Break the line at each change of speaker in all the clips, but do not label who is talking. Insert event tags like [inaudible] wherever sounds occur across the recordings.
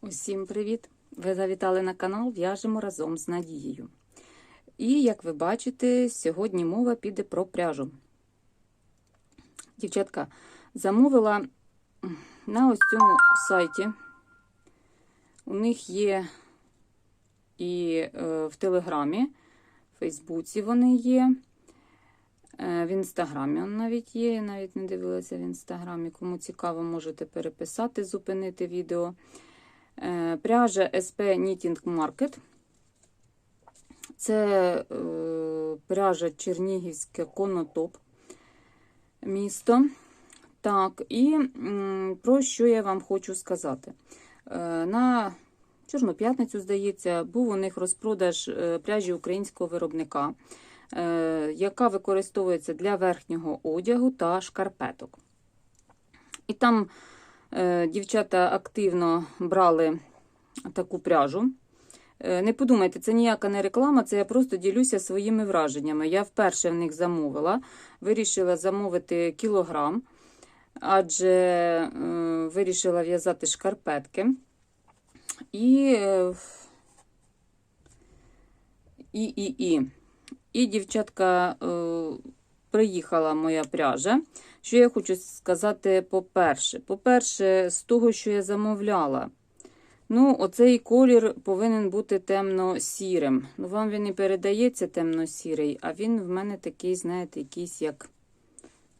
Усім привіт! Ви завітали на канал В'яжемо разом з Надією. І, як ви бачите, сьогодні мова піде про пряжу. Дівчатка, замовила на ось цьому сайті. У них є і е, в Телеграмі, в Фейсбуці вони є. Е, В інстаграмі он навіть є, я навіть не дивилася в інстаграмі. Кому цікаво, можете переписати, зупинити відео. Е, Пряжа SP Knitting Market. Це е, пряжа Чернігівське конотоп місто. Так, і про що я вам хочу сказати. На Чорну п'ятницю, здається, був у них розпродаж пряжі українського виробника, яка використовується для верхнього одягу та шкарпеток. І там е, дівчата активно брали таку пряжу. Е, Не подумайте, це ніяка не реклама, це я просто ділюся своїми враженнями. Я вперше в них замовила, вирішила замовити кілограм, адже е, вирішила в'язати шкарпетки. І, е, і, і, і. І дівчатка, е, приїхала моя пряжа. Що я хочу сказати, по-перше, по-перше, з того, що я замовляла. Ну, оцей колір повинен бути темно-сірим. Ну, вам він і передається темно-сірий, а він в мене такий, знаєте, якийсь як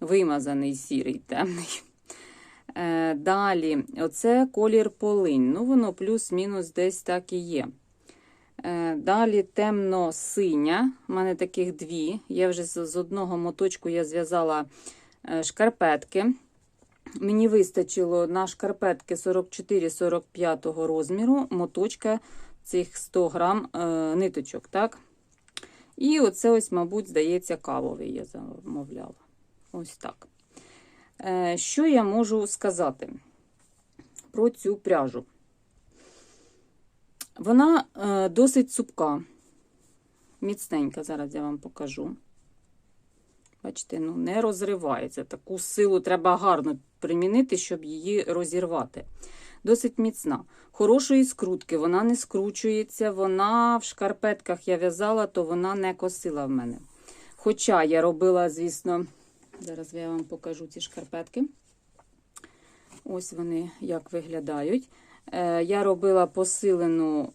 вимазаний сірий темний. Е, далі, оце колір полинь. Ну, воно плюс-мінус десь так і є. Е, далі темно-синя. У мене таких дві. Я вже з, одного моточку я зв'язала е, шкарпетки. Мені вистачило на шкарпетки 44-45 розміру моточка цих 100 грам е, ниточок. так? І оце ось, мабуть, здається, кавовий я замовляла. Ось так. Що я можу сказати про цю пряжу? Вона е, досить цупка, міцненька, зараз я вам покажу. Бачите, ну не розривається. Таку силу треба гарно примінити, щоб її розірвати. Досить міцна. Хорошої скрутки, вона не скручується, вона в шкарпетках я в'язала, то вона не косила в мене. Хоча я робила, звісно, зараз я вам покажу ці шкарпетки. Ось вони як виглядають. Е, Я робила посилену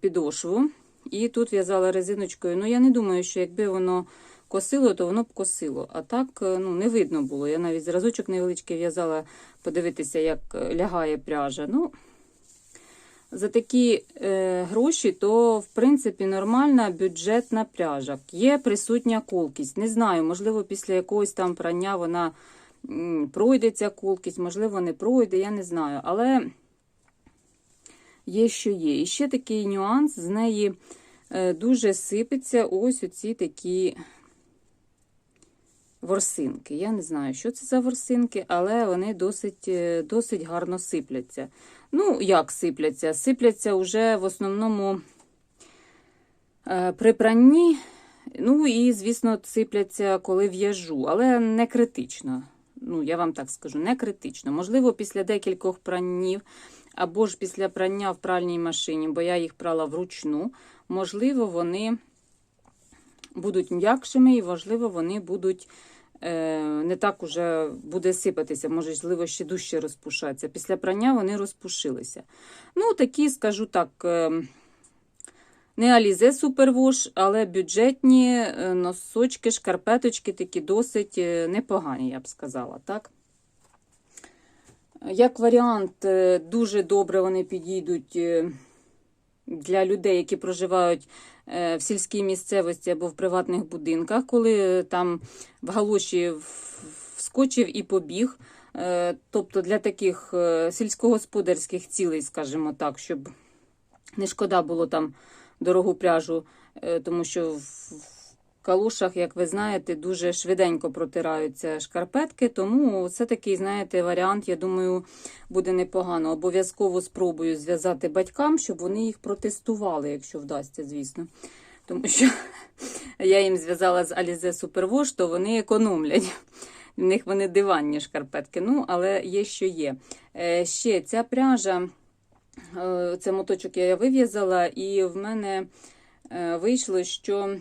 підошву, і тут в'язала резиночкою. Ну, я не думаю, що якби воно косило, то воно б косило. А так ну, не видно було. Я навіть зразочок невеличкий в'язала, подивитися, як лягає пряжа. Ну, За такі е, гроші, то, в принципі, нормальна бюджетна пряжа. Є присутня колкість. Не знаю, можливо, після якогось там прання вона пройде ця колкість, можливо, не пройде, я не знаю. Але є, що є. І ще такий нюанс, з неї е, дуже сипеться ось оці такі ворсинки. Я не знаю, що це за ворсинки, але вони досить е, досить гарно сипляться. Ну, як сипляться? Сипляться вже в основному е, при пранні. Ну і, звісно, сипляться, коли в'яжу, але не критично. Ну, я вам так скажу, не критично. Можливо, після декількох праннів, або ж після прання в пральній машині, бо я їх прала вручну. Можливо, вони будуть м'якшими, і, можливо, вони будуть е, не так уже буде сипатися, можливо, ще дужче розпушатися. Після прання вони розпушилися. Ну, такі, скажу так, е, не Алізе Супервош, але бюджетні е, носочки, шкарпеточки такі досить непогані, я б сказала. так? Як варіант, е, дуже добре вони підійдуть е, для людей, які проживають е, в сільській місцевості або в приватних будинках, коли там в галоші вскочив і побіг. Тобто для таких сільськогосподарських цілей, скажімо так, щоб не шкода було там дорогу пряжу, тому що в калушах, як ви знаєте, дуже швиденько протираються шкарпетки, тому це такий, знаєте, варіант, я думаю, буде непогано. Обов'язково спробую зв'язати батькам, щоб вони їх протестували, якщо вдасться, звісно. Тому що [laughs] я їм зв'язала з Alize Superwash, то вони економлять. В них вони диванні шкарпетки. Ну, але є, що є. Е, ще ця пряжа, е, це моточок я вив'язала, і в мене е, вийшло, що.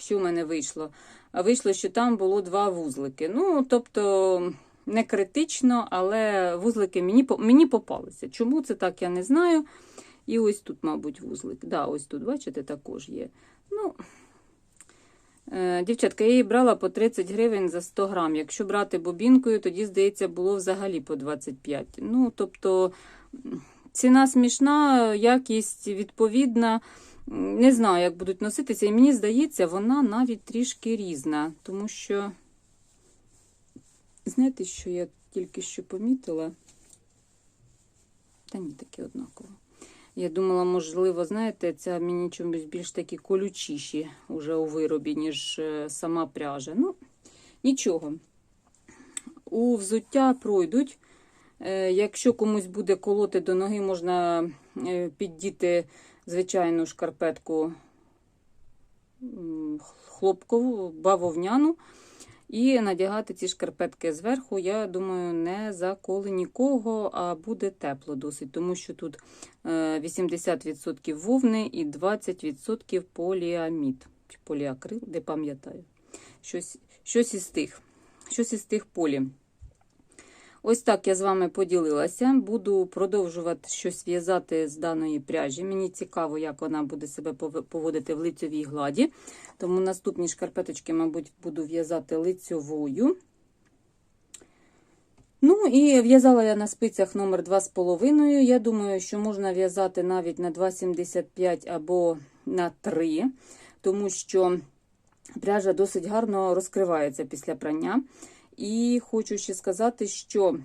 Що в мене вийшло? Вийшло, що там було два вузлики. Ну, тобто, не критично, але вузлики мені, мені попалися. Чому це так, я не знаю. І ось тут, мабуть, вузлик. Да, ось тут, бачите, також є. Ну, е, дівчатка, я її брала по 30 гривень за 100 грам. Якщо брати бобінкою, тоді, здається, було взагалі по 25. Ну, тобто, ціна смішна, якість відповідна. Не знаю, як будуть носитися. І мені здається, вона навіть трішки різна, тому що, знаєте, що я тільки що помітила? Та ні, таке однаково. Я думала, можливо, знаєте, ця мені чомусь більш такі колючіші уже у виробі, ніж е, сама пряжа. Ну, нічого. У взуття пройдуть. Е, Якщо комусь буде колоти до ноги, можна е, піддіти звичайну шкарпетку хлопкову, бавовняну. І надягати ці шкарпетки зверху, я думаю, не заколи нікого, а буде тепло досить, тому що тут е, 80% вовни і 20% поліамід. Поліакрил, не пам'ятаю. Щось, щось із тих. Щось із тих полі. Ось так я з вами поділилася. Буду продовжувати щось в'язати з даної пряжі. Мені цікаво, як вона буде себе поводити в лицьовій гладі. Тому наступні шкарпеточки, мабуть, буду в'язати лицьовою. Ну і в'язала я на спицях номер 2,5. Я думаю, що можна в'язати навіть на 2,75 або на 3, тому що пряжа досить гарно розкривається після прання. І хочу ще сказати, що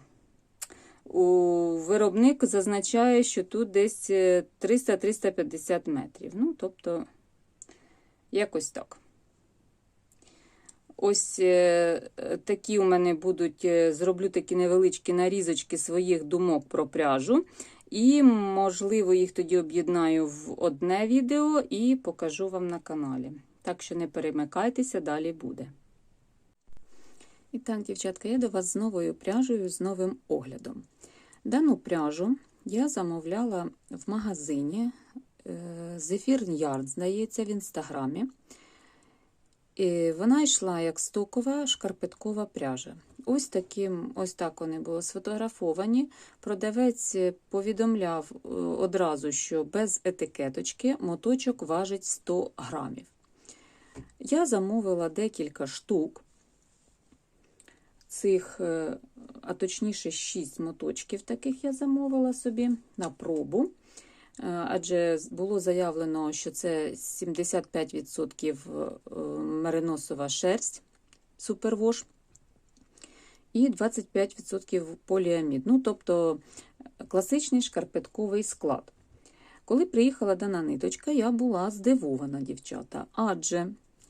виробник зазначає, що тут десь е, 300-350 метрів. Ну, тобто, якось так. Ось е, е, такі у мене будуть, е, зроблю такі невеличкі нарізочки своїх думок про пряжу. І, можливо, їх тоді об'єднаю в одне відео і покажу вам на каналі. Так що не перемикайтеся, далі буде. І так, дівчатка, я до вас з новою пряжею, з новим оглядом. Дану пряжу я замовляла в магазині Zephyr Yarn, здається, в інстаграмі. І вона йшла як стокова шкарпеткова пряжа. Ось таким, ось так вони були сфотографовані. Продавець повідомляв е, одразу, що без етикеточки моточок важить 100 грамів. Я замовила декілька штук цих, е, а точніше, 6 моточків таких я замовила собі на пробу. Е, Адже було заявлено, що це 75% е, мериносова шерсть супервош і 25% поліамід. Ну, тобто класичний шкарпетковий склад. Коли приїхала дана ниточка, я була здивована, дівчата, адже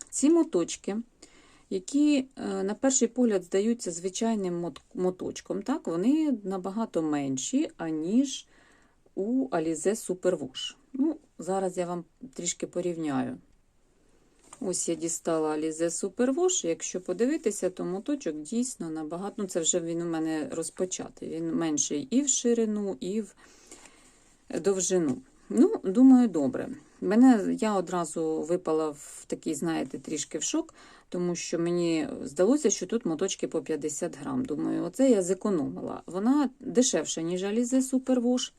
ці моточки, які е, на перший погляд здаються звичайним моточком, так, вони набагато менші, аніж у Alize Superwash. Ну, зараз я вам трішки порівняю. Ось я дістала Alize Superwash. Якщо подивитися, то моточок дійсно набагато. Ну, це вже він у мене розпочатий. Він менший і в ширину, і в довжину. Ну, думаю, добре. Мене я одразу випала в такий, знаєте, трішки в шок, тому що мені здалося, що тут моточки по 50 грам. Думаю, оце я зекономила. Вона дешевша, ніж Alize Superwash.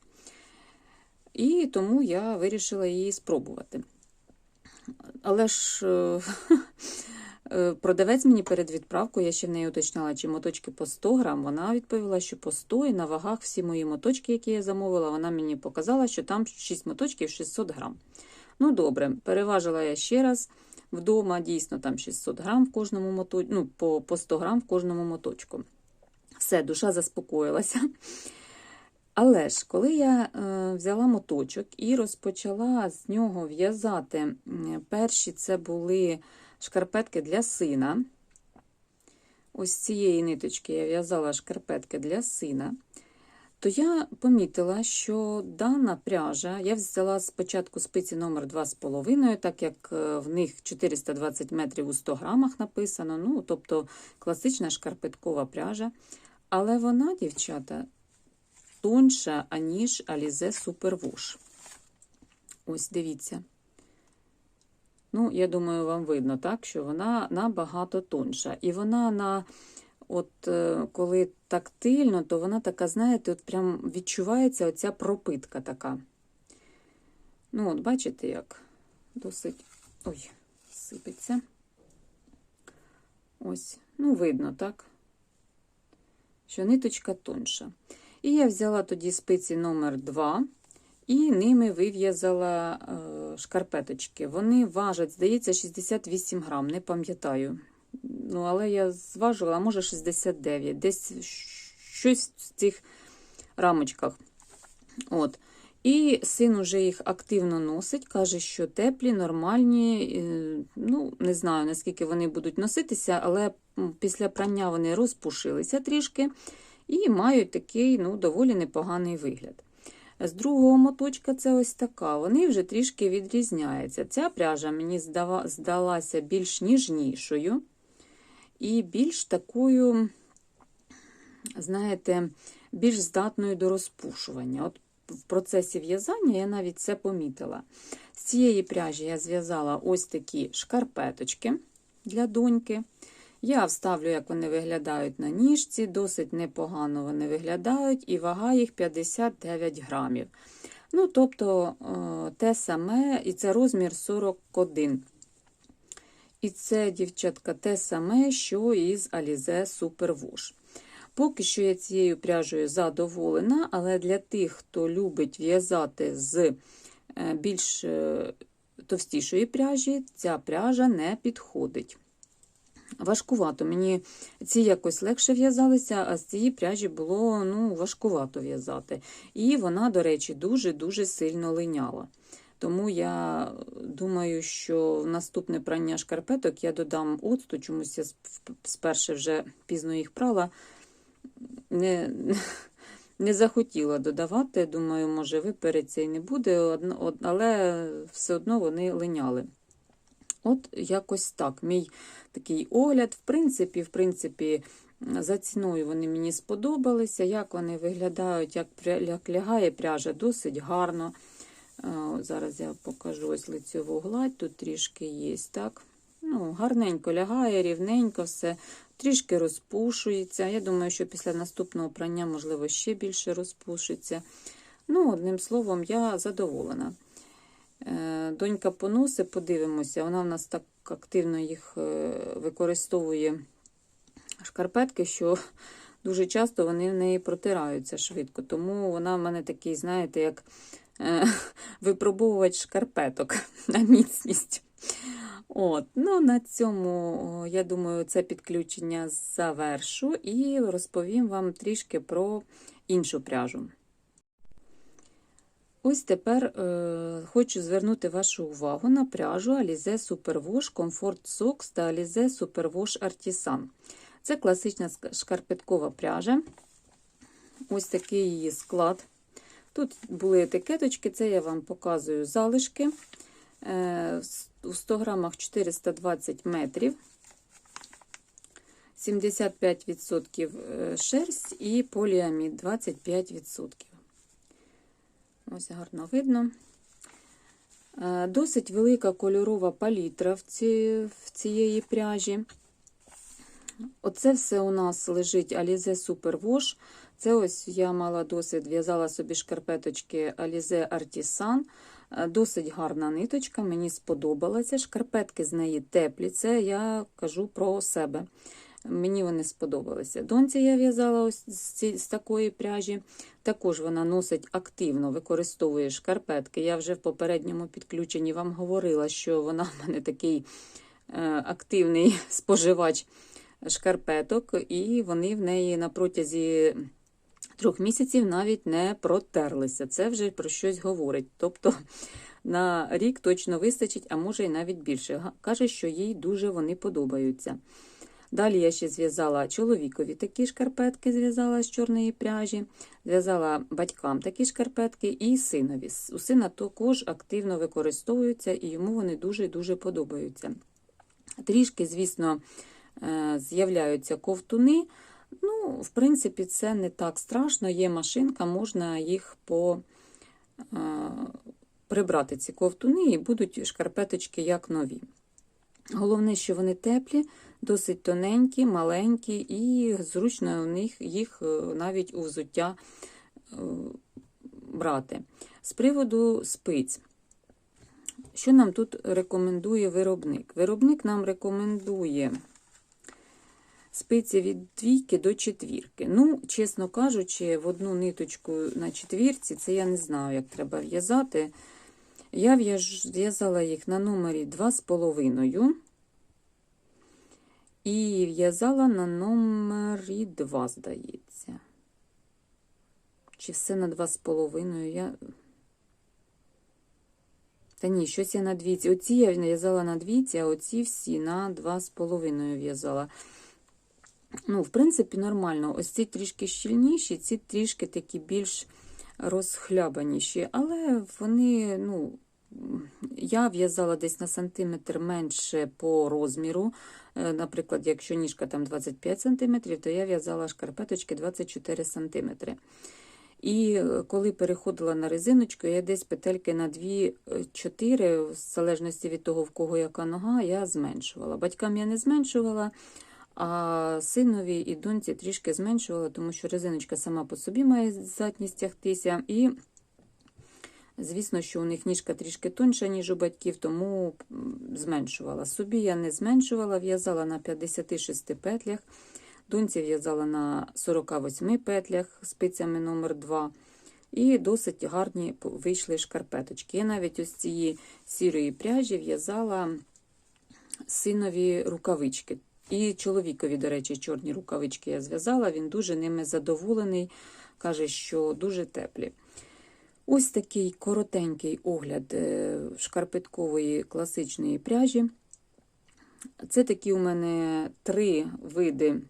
І тому я вирішила її спробувати. Але ж е, [laughs] продавець мені перед відправкою, я ще в неї уточняла, чи моточки по 100 грам. Вона відповіла, що по 100 і на вагах всі мої моточки, які я замовила, вона мені показала, що там 6 моточків 600 грам. Ну, добре, переважила я ще раз вдома, дійсно, там 600 грам в кожному моточку, ну, по, по 100 грам в кожному моточку. Все, душа заспокоїлася. Але ж, коли я е, взяла моточок і розпочала з нього в'язати, перші це були шкарпетки для сина. Ось цієї ниточки я в'язала шкарпетки для сина, то я помітила, що дана пряжа, я взяла спочатку спиці номер 2,5, так як е, в них 420 метрів у 100 грамах написано, ну, тобто класична шкарпеткова пряжа. Але вона, дівчата, тонша, аніж Alize Superwash. Ось дивіться. Ну, я думаю, вам видно, так, що вона набагато тонша. І вона на, от е, коли тактильно, то вона така, знаєте, от прям відчувається оця пропитка така. Ну, от, бачите, як досить. Ой, сипеться. Ось, ну, видно, так? Що ниточка тонша. І я взяла тоді спиці номер 2 і ними вив'язала е, шкарпеточки. Вони важать, здається, 68 грам, не пам'ятаю. Ну, але я зважила, може 69, десь щось в цих рамочках. От. І син уже їх активно носить, каже, що теплі, нормальні. Ну, не знаю, наскільки вони будуть носитися, але після прання вони розпушилися трішки і мають такий ну, доволі непоганий вигляд. З другого моточка це ось така. Вони вже трішки відрізняються. Ця пряжа мені здалася більш ніжнішою і більш такою, знаєте, більш здатною до розпушування. От в процесі в'язання я навіть це помітила. З цієї пряжі я зв'язала ось такі шкарпеточки для доньки. Я вставлю, як вони виглядають на ніжці, досить непогано вони виглядають, і вага їх 59 грамів. Ну, тобто е, те саме, і це розмір 41. І це, дівчатка, те саме, що і з Alize Super Поки що я цією пряжею задоволена, але для тих, хто любить в'язати з е, більш е, товстішої пряжі, ця пряжа не підходить. Важкувато. Мені ці якось легше в'язалися, а з цієї пряжі було ну, важкувато в'язати. І вона, до речі, дуже-дуже сильно линяла. Тому я думаю, що в наступне прання шкарпеток я додам оцту, чомусь я спершу вже пізно їх прала, не, [laughs] не захотіла додавати. Думаю, може, випереться і не буде, але все одно вони линяли. От якось так. Мій такий огляд. В принципі, в принципі, за ціною вони мені сподобалися. Як вони виглядають, як лягає пряжа досить гарно. Зараз я покажу ось лицьову гладь, тут трішки є. так. Ну, Гарненько лягає, рівненько все, трішки розпушується. Я думаю, що після наступного прання, можливо, ще більше розпушиться. Ну, Одним словом, я задоволена. Е, донька поноси, подивимося, вона в нас так активно їх е, використовує шкарпетки, що дуже часто вони в неї протираються швидко. Тому вона в мене такий, знаєте, як [laughs] випробовувач шкарпеток [laughs] на міцність. От, ну На цьому, я думаю, це підключення завершу і розповім вам трішки про іншу пряжу. Ось тепер е, хочу звернути вашу увагу на пряжу Alize Superwash Comfort Socks та Alize Superwash Artisan. Це класична шкарпеткова пряжа. Ось такий її склад. Тут були етикеточки, це я вам показую залишки. Е, у 100 грамах 420 метрів, 75% е, шерсть і поліамід 25%. Ось гарно видно. Е, досить велика кольорова палітра в, ці, в цієї пряжі. Оце все у нас лежить Alize Super Wash. Це ось я мала досвід, в'язала собі шкарпеточки Alize Artisan. Е, досить гарна ниточка, мені сподобалася. Шкарпетки з неї теплі, це я кажу про себе. Мені вони сподобалися. Доньці я в'язала ось з, з такої пряжі. Також вона носить активно, використовує шкарпетки. Я вже в попередньому підключенні вам говорила, що вона в мене такий е, активний [laughs] споживач шкарпеток, і вони в неї на протязі трьох місяців навіть не протерлися. Це вже про щось говорить. Тобто на рік точно вистачить, а може і навіть більше. Каже, що їй дуже вони подобаються. Далі я ще зв'язала чоловікові такі шкарпетки, зв'язала з чорної пряжі, зв'язала батькам такі шкарпетки і синові. У сина також активно використовуються і йому вони дуже-дуже подобаються. Трішки, звісно, е, з'являються ковтуни. Ну, в принципі, це не так страшно. Є машинка, можна їх по, прибрати ці ковтуни, і будуть шкарпеточки як нові. Головне, що вони теплі, досить тоненькі, маленькі, і зручно у них їх е, навіть у взуття е, брати. З приводу спиць. Що нам тут рекомендує виробник? Виробник нам рекомендує спиці від двійки до четвірки. Ну, чесно кажучи, в одну ниточку на четвірці, це я не знаю, як треба в'язати. Я в'язала їх на номері 2,5 і в'язала на номері 2, здається. Чи все на 2,5? Я... Та ні, щось я на двійці. Оці я в'язала на двійці, а оці всі на 2,5 в'язала. Ну, в принципі, нормально. Ось ці трішки щільніші, ці трішки такі більш розхлябаніші, але вони, ну, я в'язала десь на сантиметр менше по розміру. Е, Наприклад, якщо ніжка там 25 см, то я в'язала шкарпеточки 24 см. І е, коли переходила на резиночку, я десь петельки на 2-4, в залежності від того, в кого яка нога, я зменшувала. Батькам я не зменшувала, а синові і доньці трішки зменшувала, тому що резиночка сама по собі має здатність тягтися. І, звісно, що у них ніжка трішки тоньша, ніж у батьків, тому зменшувала. Собі я не зменшувала, в'язала на 56 петлях. Доньці в'язала на 48 петлях спицями номер 2 І досить гарні вийшли шкарпеточки. Я навіть ось цієї сірої пряжі в'язала синові рукавички. І чоловікові, до речі, чорні рукавички я зв'язала. Він дуже ними задоволений, каже, що дуже теплі. Ось такий коротенький огляд е, шкарпеткової класичної пряжі. Це такі у мене три види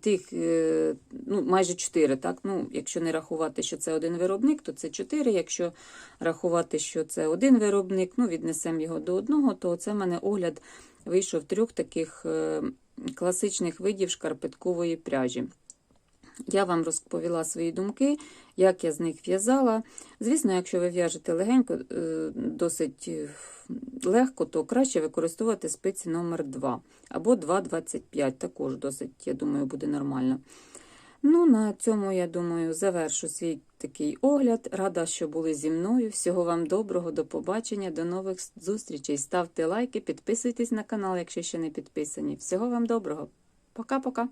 тих, е, ну, майже чотири, так? Ну, якщо не рахувати, що це один виробник, то це чотири. Якщо рахувати, що це один виробник, ну, віднесемо його до одного, то це в мене огляд вийшов трьох таких е, класичних видів шкарпеткової пряжі. Я вам розповіла свої думки, як я з них в'язала. Звісно, якщо ви в'яжете легенько, е, досить е, легко, то краще використовувати спиці номер 2 або 2,25. Також досить, я думаю, буде нормально. Ну, на цьому, я думаю, завершу свій такий огляд. Рада, що були зі мною. Всього вам доброго, до побачення, до нових зустрічей. Ставте лайки, підписуйтесь на канал, якщо ще не підписані. Всього вам доброго. Пока-пока.